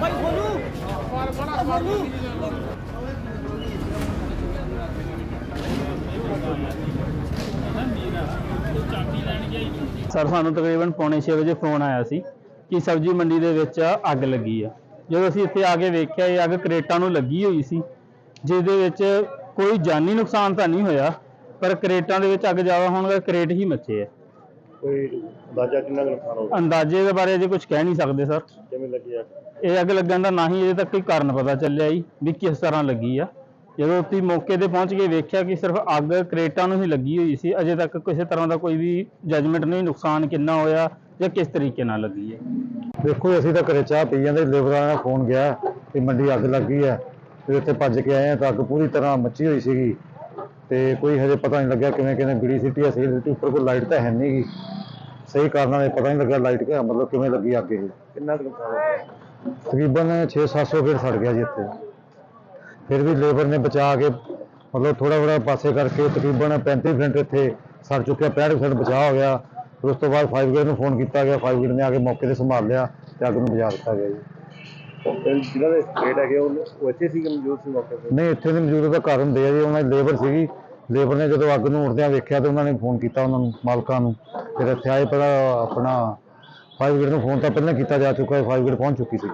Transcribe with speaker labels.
Speaker 1: ਭਾਈ ਬੋਲੂ ਬੋਲੂ
Speaker 2: sir, ਸਾਨੂੰ ਤਕਰੀਬਨ ਪੌਣੇ 6 ਵਜੇ ਫੋਨ ਆਇਆ ਸੀ ਕਿ ਸਬਜ਼ੀ ਮੰਡੀ ਦੇ ਵਿੱਚ ਅੱਗ ਲੱਗੀ ਆ। ਜਦੋਂ ਅਸੀਂ ਇੱਥੇ ਆ ਕੇ ਵੇਖਿਆ, ਇਹ ਅੱਗ ਕਰੇਟਾਂ ਨੂੰ ਲੱਗੀ ਹੋਈ ਸੀ ਜਿਸ ਦੇ ਵਿੱਚ ਕੋਈ ਜਾਨੀ ਨੁਕਸਾਨ ਤਾਂ ਨਹੀਂ ਹੋਇਆ, ਪਰ ਕਰੇਟਾਂ ਦੇ ਵਿੱਚ ਅੱਗ ਜ਼ਿਆਦਾ ਹੋਣ ਕਰਕੇ ਕਰੇਟ ਹੀ ਮੱਚੇ ਆ।
Speaker 3: ਕੋਈ ਅੰਦਾਜ਼ਾ ਕਿੰਨਾ ਕੁ ਨੁਕਸਾਨ ਹੋ
Speaker 2: ਅੰਦਾਜ਼ੇ ਦੇ ਬਾਰੇ ਅਜੇ ਕੁਝ ਕਹਿ ਨਹੀਂ ਸਕਦੇ ਸਰ
Speaker 3: ਕਿਵੇਂ
Speaker 2: ਇਹ ਅੱਗ ਲੱਗਣ ਦਾ ਨਾ ਹੀ ਅਜੇ ਤੱਕ ਕੋਈ ਕਾਰਨ ਪਤਾ ਚੱਲਿਆ ਜੀ ਵੀ ਕਿਸ ਤਰ੍ਹਾਂ ਲੱਗੀ ਆ। ਜਦੋਂ ਅਸੀਂ ਮੌਕੇ ਤੇ ਪਹੁੰਚ ਕੇ ਵੇਖਿਆ ਕਿ ਸਿਰਫ ਅੱਗ ਕਰੇਟਾਂ ਨੂੰ ਹੀ ਲੱਗੀ ਹੋਈ ਸੀ ਅਜੇ ਤੱਕ ਕਿਸੇ ਤਰ੍ਹਾਂ ਦਾ ਕੋਈ ਵੀ ਜੱਜਮੈਂਟ ਨਹੀਂ ਨੁਕਸਾਨ ਕਿੰਨਾ ਹੋਇਆ ਜਾਂ ਕਿਸ ਤਰੀਕੇ ਨਾਲ ਲੱਗੀ ਹੈ।
Speaker 3: ਦੇਖੋ ਅਸੀਂ ਤਾਂ ਘਰੇ ਚਾਹ ਪੀ ਜਾਂਦੇ ਲੇਬਰਾਂ ਦਾ ਫੋਨ ਗਿਆ ਕਿ ਮੰਡੀ ਅੱਗ ਲੱਗੀ ਹੈ ਤੇ ਇੱਥੇ ਭੱਜ ਕੇ ਆਏ ਆ ਤਾਂ ਅੱਗ ਪੂਰੀ ਤਰ੍ਹਾਂ ਮੱਚੀ ਹੋਈ ਸੀਗੀ। ਤੇ ਕੋਈ ਹਜੇ ਪਤਾ ਨਹੀਂ ਲੱਗਿਆ ਕਿਵੇਂ ਕਿਵੇਂ ਬਿੜੀ ਸਿੱਟੀ ਆ ਸਹੀ ਸਿੱਟੀ ਉੱਪਰ ਕੋਈ ਲਾਈਟ ਤਾਂ ਹੈ ਨਹੀਂਗੀ ਸਹੀ ਕਾਰਨਾਂ ਦਾ ਪਤਾ ਨਹੀਂ ਲੱਗਿਆ ਲਾਈਟ ਕਿ ਮਤਲਬ ਕਿਵੇਂ ਲੱਗੀ ਅੱਗ ਇਹ। ਕਿੰਨਾ ਕੁ ਨੁਕਸਾਨ ਹੋ ਗਿਆ ਤਕਰੀਬਨ 6-700 ਗੇਟ ਸੜ ਗਿਆ ਜੀ ਇੱਥੇ। ਫਿਰ ਵੀ ਲੇਬਰ ਨੇ ਬਚਾ ਕੇ ਮਤਲਬ ਥੋੜਾ ਥੋੜਾ ਪਾਸੇ ਕਰਕੇ ਤਕਰੀਬਨ 35% ਇੱਥੇ ਸੜ ਚੁੱਕਿਆ 65% ਬਚਾਅ ਹੋ ਗਿਆ। ਫਿਰ ਉਸ ਤੋਂ ਬਾਅਦ 5 ਗੇਟ ਨੂੰ ਫੋਨ ਕੀਤਾ ਗਿਆ 5 ਗੇਟ ਨੇ ਆ ਕੇ ਮੌਕੇ ਤੇ ਸੰਭਾਲ ਲਿਆ ਤੇ ਅੱਗ ਨੂੰ ਬੁਝਾ ਦਿੱਤਾ ਗਿਆ ਜੀ।
Speaker 4: ਜਿਹਨਾਂ ਦੇ ਗੇਟ ਹੈਗੇ ਉਹ ਉਹ ਇੱਥੇ ਸੀ ਕਿ ਮੌਜੂਦ ਸੀ ਮੌਕੇ ਤੇ?
Speaker 3: ਨਹੀਂ, ਇੱਥੇ ਨਹੀਂ ਮੌਜੂਦ ਦਾ ਕਾਰਨ ਦੇ ਆ ਜੀ, ਉਹਨਾਂ ਦੀ ਲੇਬਰ ਸੀਗੀ। ਲੇਬਰ ਨੇ ਜਦੋਂ ਅੱਗ ਨੂੰ ਉੜਦਿਆਂ ਵੇਖਿਆ ਤੇ ਉਹਨਾਂ ਨੇ ਫੋਨ ਕੀਤਾ ਉਹਨਾਂ ਨੂੰ, ਮਾਲਕਾਂ ਨੂੰ। ਫਿਰ ਇੱਥੇ ਆਏ, ਪਹਿਲਾਂ ਆਪਣਾ 5 ਗੇਟ ਨੂੰ ਫੋਨ ਤਾਂ ਪਹਿਲਾਂ ਕੀਤਾ ਜਾ ਚੁੱਕਾ ਹੈ 5 ਗੇਟ ਪਹੁੰਚ ਚੁੱਕੀ ਸੀ।